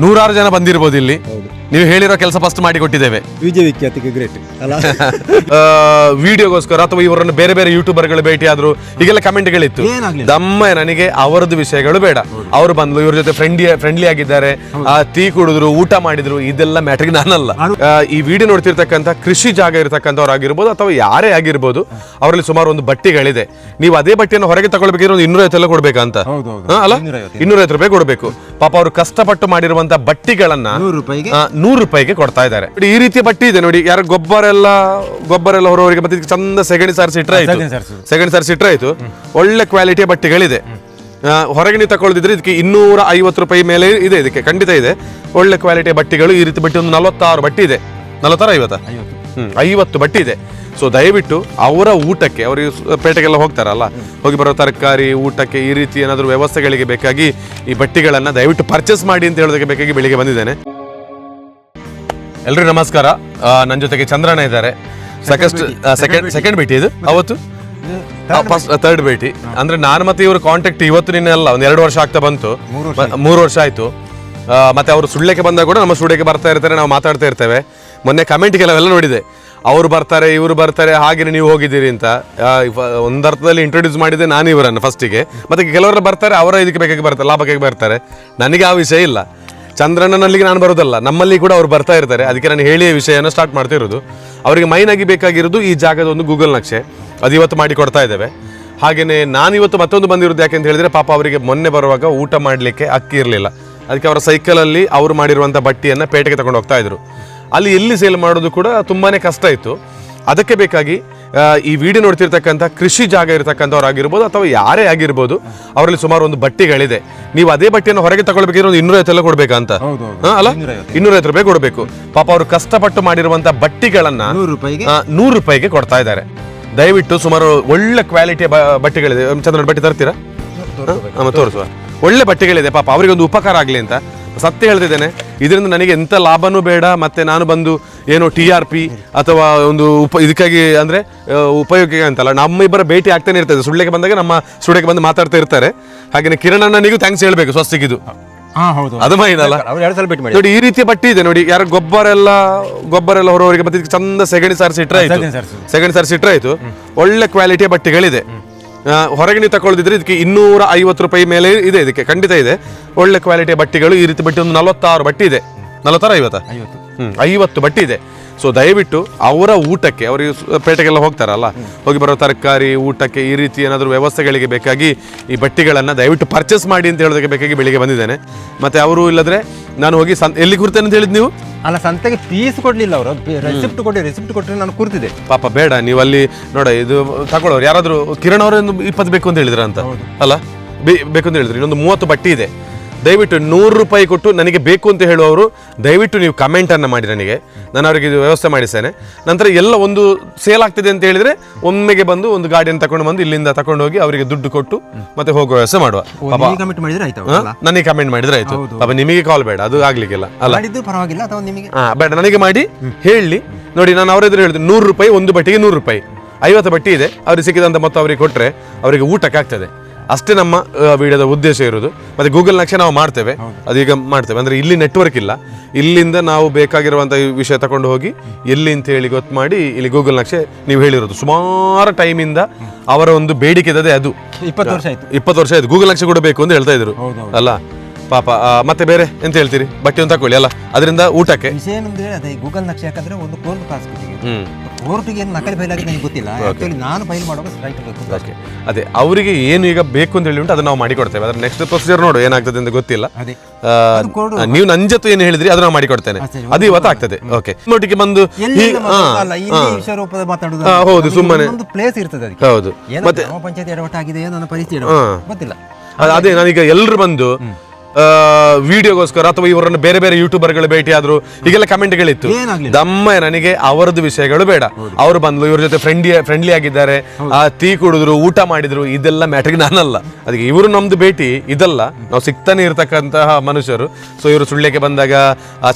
ನೂರಾರು ಜನ ಬಂದಿರ್ಬೋದು ಇಲ್ಲಿ. ನೀವು ಹೇಳಿರೋ ಕೆಲಸ ಫಸ್ಟ್ ಮಾಡಿ ಕೊಟ್ಟಿದ್ದೇವೆ. ವಿಜಯ ವಿಖ್ಯಾತಿಗೆ ಗ್ರೇಟ್ ಅಲ್ಲ? ವಿಡಿಯೋಗೋಸ್ಕರ ಅಥವಾ ಇವರನ್ನು ಬೇರೆ ಬೇರೆ ಯೂಟ್ಯೂಬರ್ಗಳು ಭೇಟಿ ಆದ್ರು ಹೀಗೆಲ್ಲ ಕಮೆಂಟ್ಗಳಿತ್ತು. ಗಳಿತ್ತು ದಮ್ಮ ನನಗೆ ಅವರದ್ದು ವಿಷಯಗಳು ಬೇಡ. ಅವರು ಬಂದ್ಲು ಇವ್ರ ಜೊತೆ ಫ್ರೆಂಡ್ಲಿ ಫ್ರೆಂಡ್ಲಿ ಆಗಿದ್ದಾರೆ. ಆ, ಟೀ ಕುಡಿದ್ರು ಊಟ ಮಾಡಿದ್ರು ಇದೆಲ್ಲ ಮ್ಯಾಟ್ರಿಗೆ ನಾನಲ್ಲ. ಈ ವಿಡಿಯೋ ನೋಡ್ತಿರ್ತಕ್ಕಂಥ ಕೃಷಿ ಜಾಗ ಇರತಕ್ಕಂಥವ್ರು ಆಗಿರ್ಬೋದು ಅಥವಾ ಯಾರೇ ಆಗಿರ್ಬೋದು ಅವರಲ್ಲಿ ಸುಮಾರು ಒಂದು ಬಟ್ಟೆಗಳಿದೆ. ನೀವು ಅದೇ ಬಟ್ಟೆಯನ್ನು ಹೊರಗೆ ತಗೊಳ್ಬೇಕಿದ್ರೆ ಒಂದು ಇನ್ನೂರೈವತ್ತೆಲ್ಲ ಕೊಡ್ಬೇಕಂತ. ಅಲ್ಲ? ಇನ್ನೂರೈವತ್ತು. ಇನ್ನೂರೈವತ್ತು. ರೂಪಾಯಿ ಕೊಡಬೇಕು. ಪಾಪ ಅವರು ಕಷ್ಟಪಟ್ಟು ಮಾಡಿರುವಂತ ಬಟ್ಟಿಗಳನ್ನ ನೂರು ರೂಪಾಯಿಗೆ? ನೂರು ರೂಪಾಯಿಗೆ ಕೊಡ್ತಾ ಇದ್ದಾರೆ. ನೋಡಿ, ಈ ರೀತಿಯ ಬಟ್ಟಿ ಇದೆ. ನೋಡಿ ಯಾರು ಗೊಬ್ಬರ ಎಲ್ಲ ಗೊಬ್ಬರ ಎಲ್ಲ ಹೊರವರಿಗೆ ಮತ್ತೆ ಇದಕ್ಕೆ ಚಂದ ಸೆಗಣಿ ಸಾರಿಸಿ ಇಟ್ರೆ ಆಯ್ತು. ಸಗಣಿ ಸಾರಿಸುದು. ಸೆಗಣಿ ಸಾರಿಸಿ ಇಟ್ರೆ ಆಯ್ತು. ಒಳ್ಳೆ ಕ್ವಾಲಿಟಿಯ ಬಟ್ಟೆಗಳಿದೆ. ಆ, ಹೊರಗೆ ನೀವು ತಗೊಳ್ದಿದ್ರೆ ಇದಕ್ಕೆ ಇನ್ನೂರ ಐವತ್ತು ರೂಪಾಯಿ ಮೇಲೆ ಇದೆ ಇದಕ್ಕೆ ಖಂಡಿತ ಇದೆ. ಒಳ್ಳೆ ಕ್ವಾಲಿಟಿಯ ಬಟ್ಟೆಗಳು ಈ ರೀತಿ ಬಟ್ಟೆ ಒಂದು ನಲವತ್ತಾರು ಬಟ್ಟೆ ಇದೆ. ನಲವತ್ತಾರು ಐವತ್ತಾ? ಐವತ್ತು. ಹ್ಮ್ ಐವತ್ತು ಬಟ್ಟೆ ಇದೆ. ಸೊ ದಯವಿಟ್ಟು ಅವರ ಊಟಕ್ಕೆ ಅವರಿಗೆ ಪೇಟೆಗೆಲ್ಲ ಹೋಗ್ತಾರಲ್ಲ ಹೋಗಿ ಬರೋ ತರಕಾರಿ ಊಟಕ್ಕೆ ಈ ರೀತಿ ಏನಾದರೂ ವ್ಯವಸ್ಥೆಗಳಿಗೆ ಬೇಕಾಗಿ ಈ ಬಟ್ಟೆಗಳನ್ನು ದಯವಿಟ್ಟು ಪರ್ಚೇಸ್ ಮಾಡಿ ಅಂತ ಹೇಳೋದಕ್ಕೆ ಬೇಕಾಗಿ ಬೆಳಿಗ್ಗೆ ಬಂದಿದ್ದೇನೆ. ಎಲ್ರಿಗೂ ನಮಸ್ಕಾರ. ನನ್ನ ಜೊತೆಗೆ ಚಂದ್ರನ ಇದ್ದಾರೆ. ಸಾಕಷ್ಟು ಸೆಕೆಂಡ್ ಸೆಕೆಂಡ್ ಭೇಟಿ ಇದು? ಅವತ್ತು? ಫಸ್ಟ್ ಥರ್ಡ್ ಭೇಟಿ ಅಂದ್ರೆ ನಾನು ಮತ್ತೆ ಇವರು ಕಾಂಟ್ಯಾಕ್ಟ್ ಇವತ್ತು ನಿನ್ನೆ ಅಲ್ಲ ಒಂದು ಎರಡು ವರ್ಷ ಆಗ್ತಾ ಬಂತು. ಮೂರು ವರ್ಷ ಆಯ್ತು. ಮತ್ತೆ ಅವರು ಸುಳ್ಳಕ್ಕೆ ಬಂದಾಗ ಕೂಡ ನಮ್ಮ ಸ್ಟುಡಿಯೋಗೆ ಬರ್ತಾ ಇರ್ತಾರೆ ನಾವು ಮಾತಾಡ್ತಾ ಇರ್ತೇವೆ. ಮೊನ್ನೆ ಕಮೆಂಟ್ ಕೆಲವೆಲ್ಲ ನೋಡಿದೆ. ಅವರು ಬರ್ತಾರೆ, ಇವರು ಬರ್ತಾರೆ ಹಾಗೆ ನೀವು ಹೋಗಿದ್ದೀರಿ ಅಂತ. ಒಂದರ್ಥದಲ್ಲಿ ಇಂಟ್ರೊಡ್ಯೂಸ್ ಮಾಡಿದೆ ನಾನು ಇವರನ್ನು ಫಸ್ಟಿಗೆ ಮತ್ತೆ ಕೆಲವರು ಬರ್ತಾರೆ, ಅವರ ಇದಕ್ಕೆ ಬೇಕಾಗಿ ಬರ್ತಾರೆ ಲಾಭಕ್ಕೆ ಬರ್ತಾರೆ. ನನಗೆ ಆ ವಿಷಯ ಇಲ್ಲ. ಚಂದ್ರಣ್ಣನಲ್ಲಿಗೆ ನಾನು ಬರೋದಲ್ಲ ನಮ್ಮಲ್ಲಿ ಕೂಡ ಅವ್ರು ಬರ್ತಾ ಇರ್ತಾರೆ. ಅದಕ್ಕೆ ನಾನು ಹೇಳಿಯ ವಿಷಯನ ಸ್ಟಾರ್ಟ್ ಮಾಡ್ತಿರೋದು. ಅವರಿಗೆ ಮೈನ್ ಆಗಿ ಬೇಕಾಗಿರೋದು ಈ ಜಾಗದ ಒಂದು ಗೂಗಲ್ ನಕ್ಷೆ. ಅದು ಇವತ್ತು ಮಾಡಿ ಕೊಡ್ತಾ ಇದ್ದೇವೆ. ಹಾಗೆಯೇ ನಾನು ಇವತ್ತು ಮತ್ತೊಂದು ಬಂದಿರೋದು ಯಾಕೆ ಅಂತ ಹೇಳಿದ್ರೆ, ಪಾಪ ಅವರಿಗೆ ಮೊನ್ನೆ ಬರುವಾಗ ಊಟ ಮಾಡಲಿಕ್ಕೆ ಅಕ್ಕಿ ಇರಲಿಲ್ಲ. ಅದಕ್ಕೆ ಅವರ ಸೈಕಲಲ್ಲಿ ಅವರು ಮಾಡಿರುವಂಥ ಬಟ್ಟೆಯನ್ನು ಪೇಟೆಗೆ ತಗೊಂಡು ಹೋಗ್ತಾ ಇದ್ರು. ಅಲ್ಲಿ ಎಲ್ಲಿ ಸೇಲ್ ಮಾಡೋದು ಕೂಡ ತುಂಬಾ ಕಷ್ಟ ಇತ್ತು. ಅದಕ್ಕೆ ಬೇಕಾಗಿ ಈ ವಿಡಿಯೋ ನೋಡ್ತಿರ್ತಕ್ಕಂಥ ಕೃಷಿ ಜಾಗ ಇರತಕ್ಕಂಥವ್ರು ಆಗಿರ್ಬೋದು ಅಥವಾ ಯಾರೇ ಆಗಿರ್ಬೋದು ಅವರಲ್ಲಿ ಸುಮಾರು ಒಂದು ಬಟ್ಟೆಗಳಿದೆ. ನೀವು ಅದೇ ಬಟ್ಟೆಯನ್ನು ಹೊರಗೆ ತಗೊಳ್ಬೇಕಿದ್ರೆ ಒಂದು ಇನ್ನೂರೈವತ್ತೆಲ್ಲ ಕೊಡ್ಬೇಕಂತ? ಹೌದು, ಹೌದು. ಹಾ, ಅಲ್ಲ? ಇನ್ನೂರೈವತ್ತು. ಇನ್ನೂರೈವತ್ತು ರೂಪಾಯಿ ಕೊಡಬೇಕು. ಪಾಪ ಅವರು ಕಷ್ಟಪಟ್ಟು ಮಾಡಿರುವಂಥ ಬಟ್ಟಿಗಳನ್ನ ನೂರು ರೂಪಾಯಿಗೆ? ಕೊಡ್ತಾ ಇದ್ದಾರೆ. ದಯವಿಟ್ಟು ಸುಮಾರು ಒಳ್ಳೆ ಕ್ವಾಲಿಟಿ ಬಟ್ಟೆಗಳಿದೆ. ಚಂದ್ರ ಬಟ್ಟೆ ತರ್ತೀರಾ? ತೋರಿಸುವ. ಒಳ್ಳೆ ಬಟ್ಟೆಗಳಿದೆ. ಪಾಪ ಅವರಿಗೆ ಒಂದು ಉಪಕಾರ ಆಗಲಿ ಅಂತ. ಸತ್ಯ ಹೇಳ್ತಿದ್ದೇನೆ. ಇದರಿಂದ ನನಗೆ ಎಂಥ ಲಾಭನೂ ಬೇಡ ಮತ್ತೆ ನಾನು ಬಂದು ಏನು ಟಿ ಆರ್ ಪಿ ಅಥವಾ ಒಂದು ಉಪ ಇದಕ್ಕಾಗಿ ಅಂದ್ರೆ ಉಪಯೋಗಕ್ಕೆ ಅಂತಲ್ಲ ನಮ್ಮಿಬ್ಬರ ಭೇಟಿ ಆಗ್ತಾನೆ ಇರ್ತದೆ. ಸುಳ್ಳಿಗೆ ಬಂದಾಗ ನಮ್ಮ ಸ್ಟುಡಿಯೋಗೆ ಬಂದು ಮಾತಾಡ್ತಾ ಇರ್ತಾರೆ. ಹಾಗೆಯೇ ಕಿರಣ್ ಅಣ್ಣನಿಗೂ ಥ್ಯಾಂಕ್ಸ್ ಹೇಳಬೇಕು ಸ್ವಸ್ತಿಗಿದು. ಅದು ಮೈನ್ ಅವ್ರು ಎರಡು ಸಲ ಭೇಟಿ ನೋಡಿ ಈ ರೀತಿಯ ಬಟ್ಟೆ ಇದೆ. ನೋಡಿ ಯಾರು ಗೊಬ್ಬರ ಎಲ್ಲ ಗೊಬ್ಬರ ಎಲ್ಲ ಹೊರವರಿಗೆ ಮತ್ತೆ ಚಂದ ಸೆಗಣಿ ಸಾರಿಸಿ ಇಟ್ರೆ ಆಯ್ತು ಸೆಗಣಿ ಸಾರಿಸಿ ಇಟ್ರೆ ಆಯ್ತು ಒಳ್ಳೆ ಕ್ವಾಲಿಟಿಯ ಬಟ್ಟೆಗಳಿದೆ ಹೊರಗೆ ನೀವು ತಗೊಳ್ದಿದ್ರೆ ಇದಕ್ಕೆ ಇನ್ನೂರ ಐವತ್ತು ರೂಪಾಯಿ ಮೇಲೆ ಇದೆ ಇದಕ್ಕೆ ಖಂಡಿತ ಇದೆ. ಒಳ್ಳೆ ಕ್ವಾಲಿಟಿಯ ಬಟ್ಟೆಗಳು ಈ ರೀತಿ ಬಟ್ಟೆ ಒಂದು ನಲವತ್ತಾರು ಬಟ್ಟೆ ಇದೆ. ನಲವತ್ತಾರು ಐವತ್ತಾ? ಐವತ್ತು. ಹ್ಮ್ ಐವತ್ತು ಬಟ್ಟೆ ಇದೆ. ಸೊ ದಯವಿಟ್ಟು ಅವರ ಊಟಕ್ಕೆ ಅವರಿಗೆ ಪೇಟೆಗೆಲ್ಲ ಹೋಗ್ತಾರಲ್ಲ ಹೋಗಿ ಬರೋ ತರಕಾರಿ ಊಟಕ್ಕೆ ಈ ರೀತಿ ಏನಾದರೂ ವ್ಯವಸ್ಥೆಗಳಿಗೆ ಬೇಕಾಗಿ ಈ ಬಟ್ಟೆಗಳನ್ನು ದಯವಿಟ್ಟು ಪರ್ಚೇಸ್ ಮಾಡಿ ಅಂತ ಹೇಳೋದಕ್ಕೆ ಬೇಕಾಗಿ ಬೆಳಿಗ್ಗೆ ಬಂದಿದ್ದೇನೆ. ಮತ್ತು ಅವರು ಇಲ್ಲದ್ರೆ ನಾನು ಹೋಗಿ ಸನ್ ಎಲ್ಲಿ ಕೂರ್ತೇನೆ ಅಂತ ಹೇಳಿದ್ದು ನೀವು? ಅಲ್ಲ ಸಂತೆಗೆ ಪೀಸ್ ಕೊಡ್ಲಿಲ್ಲ ಅವರು. ರೆಸಿಪ್ಟ್ ಕೊಡಿ ರೆಸಿಪ್ಟ್ ಕೊಟ್ಟರೆ ನಾನು ಕೂರ್ತಿದ್ದೆ. ಪಾಪ ಬೇಡ ನೀವು ಅಲ್ಲಿ ನೋಡ ಇದು ತಗೊಳ್ಳೋರು. ಯಾರಾದರೂ ಕಿರಣ್ ಅವರೊಂದು ಇಪ್ಪತ್ತು ಬೇಕು ಅಂತ ಹೇಳಿದ್ರ ಅಂತ ಅಲ್ಲ? ಬೇಕು ಅಂತ ಹೇಳಿದ್ರು. ಇನ್ನೊಂದು ಮೂವತ್ತು ಬಟ್ಟೆ ಇದೆ. ದಯವಿಟ್ಟು ನೂರು ರೂಪಾಯಿ ಕೊಟ್ಟು ನನಗೆ ಬೇಕು ಅಂತ ಹೇಳುವವರು ದಯವಿಟ್ಟು ನೀವು ಕಮೆಂಟನ್ನು ಅನ್ನ ಮಾಡಿ ನನಗೆ. ನಾನು ಅವರಿಗೆ ಇದು ವ್ಯವಸ್ಥೆ ಮಾಡಿಸ್ತೇನೆ. ನಂತರ ಎಲ್ಲ ಒಂದು ಸೇಲ್ ಆಗ್ತಿದೆ ಅಂತ ಹೇಳಿದರೆ ಒಮ್ಮೆಗೆ ಬಂದು ಒಂದು ಗಾಡಿಯನ್ನು ತಕೊಂಡು ಬಂದು ಇಲ್ಲಿಂದ ತಕೊಂಡು ಹೋಗಿ ಅವರಿಗೆ ದುಡ್ಡು ಕೊಟ್ಟು ಮತ್ತೆ ಹೋಗುವ ವ್ಯವಸ್ಥೆ ಮಾಡುವ. ಪಾಪ ಕಮಿಟ್ ಮಾಡಿದ್ರೆ ಆಯ್ತು ಹಾ? ನನಗೆ ಕಮೆಂಟ್ ಮಾಡಿದ್ರೆ ಆಯ್ತು. ಪಾಪ ನಿಮಗೆ ಕಾಲ್ ಬೇಡ ಅದು ಆಗ್ಲಿಕ್ಕಿಲ್ಲ ಅಲ್ಲ? ಮಾಡಿದ್ದು ಪರವಾಗಿಲ್ಲ ಅಥವಾ ನಿಮಗೆ? ಹಾ ಬೇಡ ನನಗೆ ಮಾಡಿ ಹೇಳಿ. ನೋಡಿ ನಾನು ಅವ್ರ ಎದುರು ಹೇಳಿದೆ ನೂರು ರೂಪಾಯಿ ಒಂದು ಬಟ್ಟೆಗೆ ನೂರು ರೂಪಾಯಿ. ಐವತ್ತು ಬಟ್ಟೆ ಇದೆ ಅವ್ರಿಗೆ ಸಿಕ್ಕಿದಂತ ಮೊತ್ತ ಅವರಿಗೆ ಕೊಟ್ಟರೆ ಅವರಿಗೆ ಊಟಕ್ಕೆ ಆಗ್ತದೆ ಅಷ್ಟೇ ನಮ್ಮ ವಿಡಿಯೋದ ಉದ್ದೇಶ ಇರೋದು ಮತ್ತೆ ಗೂಗಲ್ ನಕ್ಷೆ ನಾವು ಮಾಡ್ತೇವೆ. ಅದೀಗ ಮಾಡ್ತೇವೆ. ಅಂದ್ರೆ ಇಲ್ಲಿ ನೆಟ್ವರ್ಕ್ ಇಲ್ಲ. ಇಲ್ಲಿಂದ ನಾವು ಬೇಕಾಗಿರುವಂಥ ವಿಷಯ ತಗೊಂಡು ಹೋಗಿ ಎಲ್ಲಿ ಅಂತ ಹೇಳಿ ಗೊತ್ತು ಮಾಡಿ ಇಲ್ಲಿ ಗೂಗಲ್ ನಕ್ಷೆ ನೀವು ಹೇಳಿರೋದು. ಸುಮಾರು ಟೈಮಿಂದ ಅವರ ಒಂದು ಬೇಡಿಕೆ ಇದ್ದದೆ ಅದು. ಇಪ್ಪತ್ತು ವರ್ಷ ಆಯ್ತು. ಇಪ್ಪತ್ತು ವರ್ಷ ಆಯ್ತು. ಗೂಗಲ್ ನಕ್ಷೆ ಕೂಡ ಬೇಕು ಅಂತ ಹೇಳ್ತಾ ಇದ್ರು. ಅಲ್ಲ? ಪಾಪ ಆ, ಮತ್ತೆ ಬೇರೆ ಎಂತ ಹೇಳ್ತೀರಿ? ಬಟ್ಟೆ ಒಂದು ತಕೊಳ್ಳಿ ಅಲ್ಲ? ಅದರಿಂದ ಊಟಕ್ಕೆ? ವಿಷಯ ಏನಂದ್ರೆ ಅದೇ ಗೂಗಲ್ ನಕ್ಷೆ ಯಾಕಂದ್ರೆ ಒಂದು ಕೋರ್ಟ್ ಪಾಸ್ಬಿಟ್ಟಿಗೆ ಹ್ಮ್. ಕೋರ್ಟ್ಗೆ ಏನು ನಕಲಿ ಫೈಲ್ ಆಗಿದೆ ನನಗೆ ಗೊತ್ತಿಲ್ಲ. ಆಕ್ಚುಲಿ ನಾನು ಫೈಲ್ ಮಾಡುವಾಗ ಸ್ಟ್ರೈಕ್ ಬೇಕು ಓಕೆ ಅದೇ ಅವರಿಗೆ ಏನು ಈಗ ಬೇಕು ಅಂತ ಹೇಳಿ ಉಂಟು ಅದನ್ನ ನಾವು ಮಾಡಿಕೊಡ್ತೇವೆ. ಅದ್ರ ನೆಕ್ಸ್ಟ್ ಪ್ರೊಸೀಜರ್ ನೋಡು ಏನಾಗ್ತದೆ ಅಂತ ಗೊತ್ತಿಲ್ಲ. ಅದೇ. ಆ, ಅದು ಕೊಡು. ನೀವು ನನ್ನ ಜೊತೆ ಏನು ಹೇಳಿದ್ರಿ ಅದನ್ನ ಮಾಡಿಕೊಡ್ತೇನೆ. ಸರಿ, ಅದು ಇವತ್ತು ಆಗ್ತದೆ ಓಕೆ ಒಟ್ಟಿಗೆ ಬಂದು ಎಲ್ಲಿ ಈ- ಹಾ, ಅಲ್ಲ ಇಲ್ಲಿ ವಿಶ್ವರೂಪದ ಮಾತಾಡುದು ಹಾ, ಹೌದು, ಸುಮ್ಮನೆ. ಒಂದು ಪ್ಲೇಸ್ ಇರ್ತದೆ ಅದಕ್ಕೆ. ಹೌದು. ಮತ್ತೆ ಗ್ರಾಮ ಪಂಚಾಯತ್ ಎಡವಟ್ಟಾಗಿದೆ ನನ್ನ ಪರಿಸ್ಥಿತಿ. ಗೊತ್ತಿಲ್ಲ. ಅದ್- ಅದೇ ನಾನೀಗ ಎಲ್ಲರೂ ಬಂದು ವಿಡಿಯೋಗೋಸ್ಕರ ಅಥವಾ ಇವರನ್ನು ಬೇರೆ ಬೇರೆ ಯೂಟ್ಯೂಬರ್ಗಳು ಭೇಟಿ ಆದ್ರು ಹೀಗೆಲ್ಲ ಕಮೆಂಟ್ಗಳಿತ್ತು. ದಮ್ಮ ನನಗೆ ಅವರದ್ದು ವಿಷಯಗಳು ಬೇಡ. ಅವರು ಬಂದ್ಲು ಇವ್ರ ಜೊತೆ ಫ್ರೆಂಡ್ಲಿ ಫ್ರೆಂಡ್ಲಿ ಆಗಿದ್ದಾರೆ. ಆ ಟೀ ಕುಡಿದ್ರು ಊಟ ಮಾಡಿದ್ರು ಇದೆಲ್ಲ ಮ್ಯಾಟ್ರಿಗೆ ನಾನಲ್ಲ. ಅದಕ್ಕೆ ಇವರು ನಮ್ದು ಭೇಟಿ ಇದಲ್ಲ. ನಾವು ಸಿಕ್ತಾನೆ ಇರತಕ್ಕಂತಹ ಮನುಷ್ಯರು. ಸೊ ಇವರು ಸುಳ್ಳಕ್ಕೆ ಬಂದಾಗ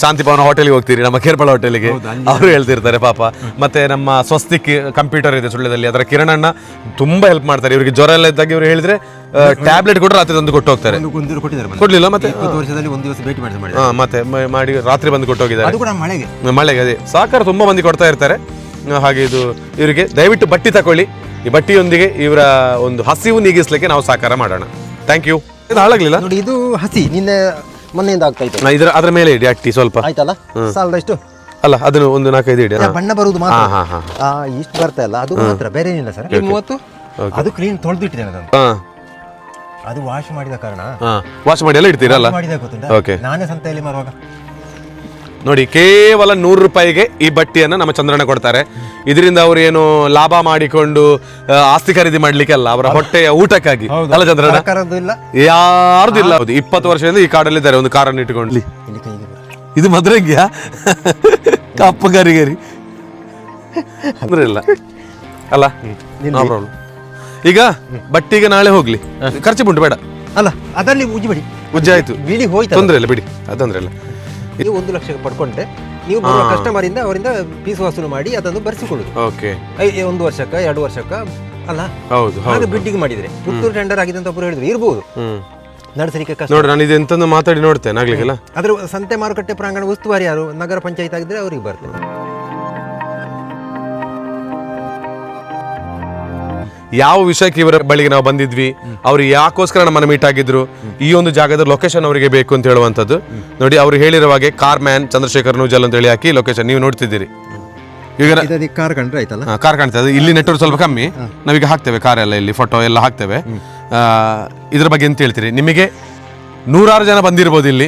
ಶಾಂತಿ ಭವನ ಹೋಟೆಲ್ಗೆ ಹೋಗ್ತೀರಿ ನಮ್ಮ ಕೇರ್ಪಳ ಹೋಟೆಲ್ಗೆ ಅವರು ಹೇಳ್ತಿರ್ತಾರೆ ಪಾಪ. ಮತ್ತೆ ನಮ್ಮ ಸ್ವಸ್ತಿ ಕಂಪ್ಯೂಟರ್ ಇದೆ ಸುಳ್ಳ್ಯದಲ್ಲಿ ಅದರ ಕಿರಣಣ್ಣ ತುಂಬಾ ಹೆಲ್ಪ್ ಮಾಡ್ತಾರೆ. ಇವರಿಗೆ ಜ್ವರ ಎಲ್ಲ ಇದ್ದಾಗ ಇವರು ಹೇಳಿದ್ರೆ ಟ್ಯಾಬ್ಲೆಟ್ ಕೂಡ ರಾತ್ರಿ ತಂದು ಕೊಟ್ಟು ಹೋಗ್ತಾರೆ. ಒಂದು ಗೊಂದೂರು ಕೊಟ್ಟಿದ್ದಾರೆ ಮೊನ್ನೆ. ಕೊಡ್ಲಿಲ್ಲ ಮತ್ತೆ? ಇಪ್ಪತ್ತು ವರ್ಷದಲ್ಲಿ ಒಂದು ದಿವಸ ಭೇಟಿ ಮಾಡಿದ ಮಾಡಿ ಹಾ ಮತ್ತೆ ಮ- ಮಾಡಿ ರಾತ್ರಿ ಬಂದು ಕೊಟ್ಟು ಹೋಗಿದ್ದಾರೆ. ಅದು ಕೂಡ ಮಳೆಗೆ. ಮಳೆಗೆ ಅದೇ. ಸಹಕಾರ ತುಂಬಾ ಮಂದಿ ಕೊಡ್ತಾ ಇರ್ತಾರೆ. ಆ, ಹಾಗೆ ಇದು ಇವರಿಗೆ ದಯವಿಟ್ಟು ಬಟ್ಟಿ ತಕೊಳ್ಳಿ. ಈ ಬಟ್ಟಿಯೊಂದಿಗೆ ಇವರ ಒಂದು ಹಸಿವು ನೀಗಿಸ್ಲಿಕ್ಕೆ ನಾವು ಸಹಕಾರ ಮಾಡೋಣ. ಥ್ಯಾಂಕ್ ಯು ಇದು ಹಾಳಾಗ್ಲಿಲ್ಲ? ನೋಡಿ ಇದು ಹಸಿ. ನಿನ್ನೆ ಮೊನ್ನೆಯಿಂದ ಆಗ್ತಾ ಇತ್ತು. ನಾ ಇದರ ಅದರ ಮೇಲೆ ಇಡಿ ಅಟ್ಟಿ ಸ್ವಲ್ಪ. ಆಯ್ತಲ್ಲ? ಸಾಲದಷ್ಟು ಅಲ್ಲ ಅದನ್ನು ಒಂದು ನಾಲ್ಕೈದು ಇಡಿ. ಹಾ. ಬಣ್ಣ ಬರುವುದು ಮಾತ್ರ. ಹಾ, ಹಾ, ಆ, ಇಷ್ಟು ಬರ್ತಾ ಇಲ್ಲ. ಅದು ಮಾತ್ರ ಬೇರೆ ಏನಿಲ್ಲ ಸರ್. ಮೂವತ್ತು ಅದು ಕ್ಲೀನ್ ತೊಳೆದಿಟ್ಟಿದ್ದೇನೆ ನಾನು ಹಾ. ಅದು ವಾಶ್ ಮಾಡಿದ ಕಾರಣ ಹಾ ವಾಶ್ ಮಾಡಿ ಎಲ್ಲ ಇಡ್ತೀರಲ್ಲ ಮಾಡಿದ ಗೊತ್ತುಂಟಾ? Okay. ನಾನೇ ಸಂತೆಯಲ್ಲಿ ಮಾರುವಾಗ. ನೋಡಿ ಕೇವಲ ನೂರು ರೂಪಾಯಿಗೆ ಈ ಬಟ್ಟೆಯನ್ನು ನಮ್ಮ ಚಂದ್ರಣ್ಣ ಕೊಡ್ತಾರೆ. ಇದರಿಂದ ಅವರು ಏನು ಲಾಭ ಮಾಡಿಕೊಂಡು ಆ, ಆಸ್ತಿ ಖರೀದಿ ಮಾಡ್ಲಿಕ್ಕೆ ಅಲ್ಲ ಅವರ ಹೊಟ್ಟೆಯ ಊಟಕ್ಕಾಗಿ. ಅಲ್ಲ ಚಂದ್ರಣ್ಣ? ಸರ್ಕಾರದ್ದು ಇಲ್ಲ. ಯಾರ್ದು ಇಲ್ಲ. ಹೌದು. ಇಪ್ಪತ್ತು ವರ್ಷದಿಂದ ಈ ಕಾಡಲ್ಲಿದ್ದಾರೆ ಒಂದು ಕಾರನ್ನು ಇಟ್ಕೊಂಡು. ಇಲ್ಲಿ ಕೈಗೆ ಬರುತ್ತೆ. ಇದು. ಮದ್ರಂಗಿಯ? ಕಪ್ಪ ಗರಿ ಗರಿ. ಅಂದ್ರೆ ಇಲ್ಲ. ಅಲ್ಲ problem. ಈಗ ಬಟ್ಟಿಗೆ ನಾಳೆ ಹೋಗ್ಲಿ. ಖರ್ಚು ಉಂಟು ಬೇಡ. ಅಲ್ಲ ಅದರಲ್ಲಿ ಉಜ್ಜಿಬಿಡಿ ಉಜ್ಜಿ ಆಯ್ತು. ಬಿಳಿ ಹೋಯ್ತು ತೊಂದ್ರೆ ಇಲ್ಲ ಬಿಡಿ. ಅದಂದ್ರೆ ಇಲ್ಲ. ನೀವು ಒಂದು ಲಕ್ಷ ಪಡ್ಕೊಂಡ್ರೆ ನೀವು ಕಸ್ಟಮರ್ ಇಂದ ಅವರಿಂದ ಪೀಸ್ ವಸೂಲು ಮಾಡಿ ಅದನ್ನು ಬರೆಸಿಕೊಳ್ಳುದು. ಓಕೆ. ಒಂದು ವರ್ಷಕ್ಕ ಎರಡು ವರ್ಷಕ್ಕ ಅಲ್ಲ? ಹೌದು ಹಾಗೆ ಹೌದು. ಬಿಡ್ಡಿಗೆ ಮಾಡಿದ್ರೆ. ಪುತ್ತೂರು ಟೆಂಡರ್ ಆಗಿದೆ ಅಂತ ಒಬ್ಬರು ಹೇಳಿದ್ರು ಇರ್ಬೋದು. ನಡೆಸಲಿಕ್ಕೆ ಕಷ್ಟ. ನೋಡಿ ನಾನು ಇದು ಎಂತಂದು ಮಾತಾಡಿ ನೋಡ್ತೇನೆ ಆಗ್ಲಿಕ್ಕಿಲ್ಲ ಅದ್ರ ಸಂತೆ ಮಾರುಕಟ್ಟೆ ಪ್ರಾಂಗಣ ಉಸ್ತುವಾರಿ ಯಾರು? ನಗರ ಪಂಚಾಯತ್ ಆಗಿದ್ರೆ ಅವ್ರಿಗೆ ಬರ್ತದೆ ಯಾವ ವಿಷಯಕ್ಕೆ ಇವರ ಬಳಿಗೆ ನಾವು ಬಂದಿದ್ವಿ ಅವ್ರು ಯಾಕೋಸ್ಕರ ನಮ್ಮನ್ನ ಮೀಟ್ ಆಗಿದ್ರು ಈ ಒಂದು ಜಾಗದ ಲೊಕೇಶನ್ ಅವರಿಗೆ ಬೇಕು ಅಂತ ಹೇಳುವಂಥದ್ದು. ನೋಡಿ ಅವರು ಹೇಳಿರುವ ಹಾಗೆ ಕಾರ್ ಮ್ಯಾನ್ ಚಂದ್ರಶೇಖರ್ ನೂಜಲ್ ಅಂತ ಹೇಳಿ ಹಾಕಿ ಲೊಕೇಶನ್ ನೀವು ನೋಡ್ತಿದ್ದೀರಿ. ಈಗ ಕಾರ್ ಕಂಡ್ರೆ ಆಯ್ತಲ್ಲ? ಕಾರ್ ಕಾಣ್ತದೆ. ಇಲ್ಲಿ ನೆಟ್ವರ್ಕ್ ಸ್ವಲ್ಪ ಕಮ್ಮಿ. ನಾವೀಗ ಹಾಕ್ತೇವೆ ಕಾರ್ ಎಲ್ಲ ಇಲ್ಲಿ ಫೋಟೋ ಎಲ್ಲ ಹಾಕ್ತೇವೆ. ಆ, ಇದ್ರ ಬಗ್ಗೆ ಎಂತ ಹೇಳ್ತೀರಿ? ನಿಮಗೆ ನೂರಾರು ಜನ ಬಂದಿರ್ಬೋದು ಇಲ್ಲಿ.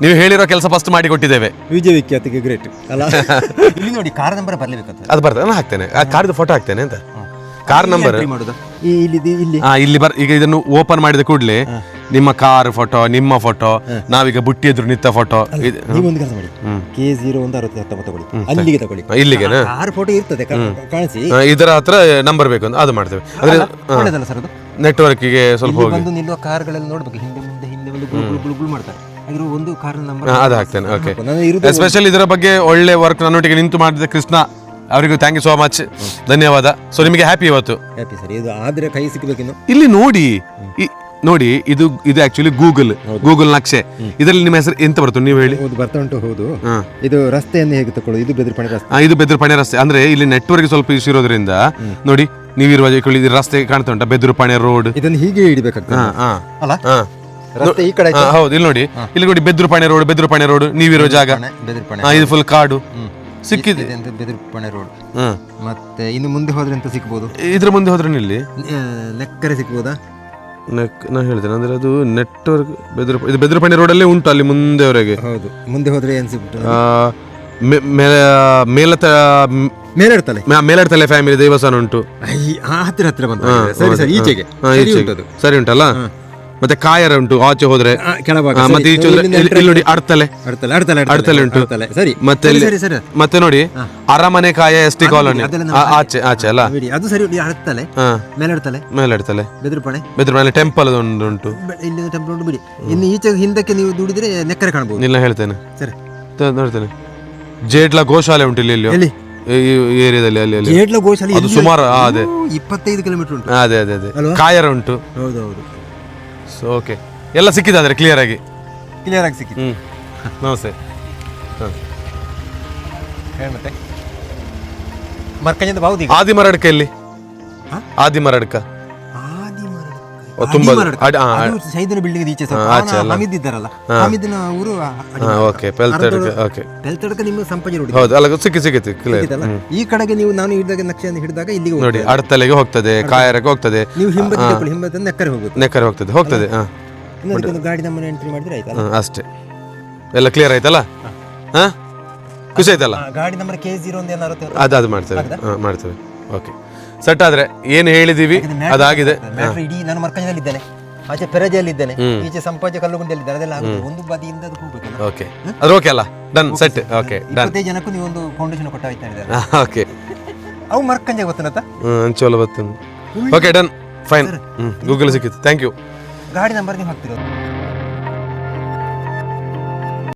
ನೀವು ಹೇಳಿರೋ ಕೆಲಸ ಫಸ್ಟ್ ಮಾಡಿ ಕೊಟ್ಟಿದ್ದೇವೆ. ವಿಜಯ ವಿಖ್ಯಾತಿಗೆ ಗ್ರೇಟ್ ಅಲ್ಲ? ಇಲ್ಲಿ ನೋಡಿ ಕಾರ್ ನಂಬರ್ ಬರ್ಲೇಬೇಕಾಗ್ತದೆ ಅದು ಬರ್ತದೆ ನಾನು ಹಾಕ್ತೇನೆ. ಆ ಕಾರ್ದು ಫೋಟೋ ಹಾಕ್ತೇನೆ ಅಂತ. ಕಾರ್ ನಂಬರ್ Entry ಮಾಡುದಾ? ಈ ಇಲ್ಲಿ ಇಲ್ಲಿ. ಆ ಇಲ್ಲಿ ಬರ್ ಈಗ ಇದನ್ನು ಓಪನ್ ಮಾಡಿದ ಕೂಡಲೇ ನಿಮ್ಮ ಕಾರ್ ಫೋಟೋ ನಿಮ್ಮ ಫೋಟೋ ನಾವೀಗ ಬುಟ್ಟಿ ಎದುರು ನಿಂತ ಫೋಟೋ ನೀವು ಒಂದು ಕೆಲಸ ಮಾಡಿ. ಕೆ ಜೀರೋ ಒಂದು ಅರವತ್ತು ಹತ್ತೊಂಬತ್ತು ತಗೊಳ್ಳಿ ಅಲ್ಲಿಗೆ ತಗೊಳ್ಳಿ. ಇಲ್ಲಿಗೆನಾ ಕಾರ್ ಫೋಟೋ ಇರ್ತದೆ ಕಾ- ಕಾಣಿಸಿ. ಇದರ ಹತ್ರ ನಂಬರ್ ಬೇಕು ಅಂತ ಅದು ಮಾಡ್ತೇವೆ. ಅದ್ರ ನೆಟ್ವರ್ಕ್ ಸರ್ ಅದು? ನೆಟ್ವರ್ಕಿಗೆ ಸ್ವಲ್ಪ ಹೋಗಿ. ಬಂದು ನಿಲ್ಲುವ ಕಾರ್ಗಳೆಲ್ಲ ನೋಡ್ಬೇಕು ಹಿಂದೆ ಮುಂದೆ ಹಿಂದೆ ಒಂದು ಗುಳು ಗುಳು ಗುಳು ಗುಳು ಮಾಡ್ತಾರೆ. ಒಂದು ಕಾರ್ ನಂಬರ್ ಅದು ಹಾಕ್ತೇನೆ ಓಕೆ ಎಸ್ಪೆಷಲ್ ಇದರ ಬಗ್ಗೆ ಒಳ್ಳೆ ವರ್ಕ್ ನನ್ನೊಟ್ಟಿಗೆ ನಿಂತು ಮಾಡಿದ ಕೃಷ್ಣ. ಅವರಿಗೂ ಥ್ಯಾಂಕ್ ಯು ಸೋ ಮಚ್ ಧನ್ಯವಾದ. ಸೊ ನಿಮಗೆ ಹ್ಯಾಪಿ ಇವತ್ತು. ಹ್ಯಾಪಿ ಸರ್ ಇದು ಆದ್ರೆ ಕೈ ಇಲ್ಲಿ ನೋಡಿ ನೋಡಿ ಇದು ಇದು ಆಕ್ಚುಲಿ ಗೂಗಲ್ ಗೂಗಲ್ ನಕ್ಷೆ. ಇದರಲ್ಲಿ ನಿಮ್ಮ ಹೆಸರು ಎಂತ ಬರ್ತದೆ ನೀವು ಹೇಳಿ? ಹೌದು ಬರ್ತಾ ಉಂಟು ಹೌದು. ಹಾ. ಇದು ರಸ್ತೆಯನ್ನು ಹೇಗೆ ಇದು ಬೆದರ್ಪಣೆ ರಸ್ತೆ. ಆ, ಇದು ಬೆದ್ರಪಾಣೆ ರಸ್ತೆ. ಅಂದ್ರೆ ಇಲ್ಲಿ ನೆಟ್ವರ್ಕ್ ಸ್ವಲ್ಪ ಇಶ್ಯೂ ಇರೋದ್ರಿಂದ ನೋಡಿ ನೀವಿರುವ ಜಾಗಕ್ಕೆ ಇದು ರಸ್ತೆ ಕಾಣ್ತಾ ಉಂಟಾ ಬೆದ್ರುಪಾಣೆ ರೋಡ್ ಇದನ್ನು ಹೀಗೆ ಹಿಡಿಬೇಕಾಗ್ತದೆ. ಅಲ್ಲ? ರಸ್ತೆ ಈ ಕಡೆ ಹೌದು ಇಲ್ಲಿ ನೋಡಿ. ಇಲ್ಲಿ ನೋಡಿ ಬೆದ್ರಪಾಣೆ ರೋಡ್ ಬೆದ್ರಪಾಣೆ ರೋಡ್ ನೀವಿರೋ ಜಾಗ. ಬೆದರ್ಪಣೆ. ಹಾ, ಇದು ಫುಲ್ ಕಾಡು. ಸಿಕ್ಕಿದೆ. ಅಂತ ಬೆದರ್ಪಣೆ ರೋಡ್ ಹಾಂ. ಮತ್ತೆ ಇನ್ನು ಮುಂದೆ ಹೋದ್ರೆ ಅಂತ ಸಿಕ್ಬೋದು ಇದ್ರ ಮುಂದೆ ಹೋದ್ರೆ ಇಲ್ಲಿ ಆ, ನೆಕ್ಕರೆ ಸಿಗ್ಬೋದಾ? ನೆಕ್ ನಾ ಹೇಳ್ತೇನೆ ಅಂದ್ರೆ ಅದು ನೆಟ್ವರ್ಕ್ ಬೆದ್ರು ಇದು ಬೆದ್ರುಪಾಣೆ ರೋಡಲ್ಲೇ ಉಂಟು ಅಲ್ಲಿ ಮುಂದೆವರೆಗೆ. ಹೌದು ಮುಂದೆ ಹೋದ್ರೆ ಏನ್ ಸಿಗ್ಬಿಟ್ಟು? ಆ, ಮೇ- ಮೇ- ಮೇಲತ ಮೇಲೆ ಇಡ್ತಲೆ ಮೇಲಡ್ತಲೆ ಫ್ಯಾಮಿಲಿ ದೇವಸ್ಥಾನ ಉಂಟು. ಹತ್ತಿರ ಹತ್ತಿರ ಬಂತು ಸರಿ ಸರಿ ಈಚೆಗೆ. ಹಾ, ಸರಿ ಈಚೆಗೆ. ಉಂಟದು. ಸರಿ ಉಂಟಲ್ಲ? ಮತ್ತೆ ಕಾಯರ ಉಂಟು ಆಚೆ ಹೋದ್ರೆ. ಕೆಳಭಾಗ ಸರಿ. ಮತ್ತೆ ಈಚೆ ಇಲ್ಲಿಂದ ಇಲ್ಲಿ- ಇಲ್ಲಿ ನೋಡಿ ಅಡ್ತಲೆ. ಅಡ್ತಲೆ ಅಡ್ತಲೆ ಅಡ್ತಲೆ. ಉಂಟು. ಅಡ್ತಲೆ ಸರಿ. ಮತ್ತೆ ಸರಿ, ಇಲ್ಲಿ- ಸರಿ ಸರಿ. ಮತ್ತೆ ನೋಡಿ ಅರಮನೆ ಕಾಯ ಎಸ್ ಟಿ ಕಾಲೋನಿ. ಅದೆಲ್ಲ ಆ- ಆಚೆ ಆಚೆ ಅಲ್ಲ? ಬಿಡಿ ಅದು ಸರಿ ಉಂಟು, ಅಡ್ತಲೆ ಹಾ. ಮೇಲೆ ಇಡ್ತಲೆ ಮೇಲಡ್ತಲೆ. ಬೆದರ್ಪಣೆ ಬೆದ್ರ ಮೇಲೆ ಟೆಂಪಲ್ ಒಂದು ಉಂಟು. ಇಲ್ಲಿ ಟೆಂಪಲ್ ಉಂಟು ಬಿಡಿ. ಇನ್ನು ಈಚೆ ಹಿಂದಕ್ಕೆ ನೀವು ದುಡಿದ್ರೆ ನೆಕ್ಕರೆ ಕಾಣಬಹುದು ಇಲ್ಲ ಹೇಳ್ತೇನೆ. ಸರಿ. ತ- ನೋಡ್ತೇನೆ. ಜೇಡ್ಲ ಗೋಶಾಲೆ ಉಂಟು ಇಲ್ಲಿ ಇಲ್ಲಿ ಎಲ್ಲಿ? ಈ ಏರಿಯಾದಲ್ಲಿ ಅಲ್ಲಿ ಅಲ್ಲಿ. ಏಡ್ಲ ಗೋಶಾಲೆ ಅದು ಎಲ್ಲಿ? ಸುಮಾರು ಆ, ಅದೇ. ಇಪ್ಪತ್ತೈದು ಕಿಲೋಮೀಟರ್ ಉಂಟು. ಅದೇ ಅದೇ ಅದೇ. ಅಲ್ವಾ? ಕಾಯರ ಉಂಟು. ಹೌದು ಹೌದು ಸೊ ಓಕೆ ಎಲ್ಲ ಕ್ಲಿಯರ್ ಆಗಿ? ಕ್ಲಿಯರ್ ಆಗಿ ಸಿಕ್ಕಿದೆ. ಹ್ಞೂ ನಮಸ್ತೆ. ಹಾಂ. ಹೇಳಿ ಮತ್ತೆ. ಮರ್ಕಂಜದ ಬಾವುದಿ ಆದಿ ಮರಡ್ಕ ಎಲ್ಲಿ? ಆದಿ ಮರಡ್ಕ ತುಂಬಾ ಸೈದನ ಬಿಲ್ಡಿಂಗ್ ಈಚೆ? ಹಮೀದ್ ಇದ್ದಾರಲ್ಲ ಹಮೀದ್ನ ಊರು. Okay. Peltadka okay Sampaje road ಹೌದು ಅಲ್ಲ ಸಿಕ್ಕಿ ಸಿಗುತ್ತೆ ಕ್ಲಿಯರ್? ಈ ಕಡೆಗೆ ನೀವು ನಾನು ಹಿಡಿದಾಗ ನಕ್ಷೆಯನ್ನು ಹಿಡಿದಾಗ ಇಲ್ಲಿಗೆ ನೋಡಿ ಅಡತಲೆಗೆ ಹೋಗ್ತದೆ ಕಾಯರಕ್ಕೆ ಹೋಗ್ತದೆ. ನೀವು ಹಿಂಬದಿ ತಗೊಳ್ಳಿ ಹಿಂಬದಿ ನೆಕ್ಕರೆ ಹೋಗುತ್ತೆ. ನೆಕ್ಕರೆ ಹೋಗ್ತದೆ ಹೋಗ್ತದೆ ಹಾಂ. ಗಾಡಿ ಎಂಟ್ರಿ ಮಾಡಿದ್ರೆ ಆಯ್ತಲ್ಲ? ಅಷ್ಟೇ. ಎಲ್ಲ ಕ್ಲಿಯರ್ ಆಯ್ತಲ್ಲ? ಹಾಂ. ಖುಷಿ ಆಯ್ತಲ್ಲ? ಗಾಡಿ ನಂಬರ್ ಕೆ ಜೀರೋ ಒಂದು ಅದು ಅದು ಮಾಡ್ತೇವೆ. ಹಾಂ ಮಾಡ್ತೇವೆ. ಓಕೆ. ಸೆಟ್ ಆದ್ರೆ ಏನು ಹೇಳಿದೀವಿ? ಅದಾಗಿದೆ. ಮ್ಯಾಟ್ರ್ ಇಡೀ ನಾನು ಮರ್ಕಂಜದಲ್ಲಿ ಇದ್ದೇನೆ ಆಚೆ ಪೆರಜೆಯಲ್ಲಿದ್ದೇನೆ. ಈಚೆ ಸಂಪಾಜ ಕಲ್ಲುಗುಂಡಿಯಲ್ಲಿ ಇದ್ದಾರೆ ಅದೆಲ್ಲ ಆಗುತ್ತೆ. ಒಂದು ಬದಿಯಿಂದ ಅದು ಓಕೆ ಅದು ಓಕೆ ಅಲ್ಲ? ಡನ್ ಸೆಟ್ ಓಕೆ ಡನ್ ಇಪ್ಪತ್ತೈದು ಜನಕ್ಕೂ ನೀವು ಒಂದು ಫೌಂಡೇಶನ್ ಕೊಟ್ಟ ಹೋಯ್ತಾ ಇದ್ದಾರೆ. ಓಕೆ ಅವು ಮರ್ಕಂಜೆ ಗೊತ್ತನತ್ತ ಹ್ಞೂ ಚಲೋ ಬರ್ತೇನೆ ಓಕೆ ಡನ್ ಫೈನ್ ಗೂಗಲ್ ಸಿಕ್ಕಿತ್ತು. ಥ್ಯಾಂಕ್ ಯು ಗಾಡಿ ನಂಬರ್ ನೀವು ಹಾಕ್ತಿರೋದು.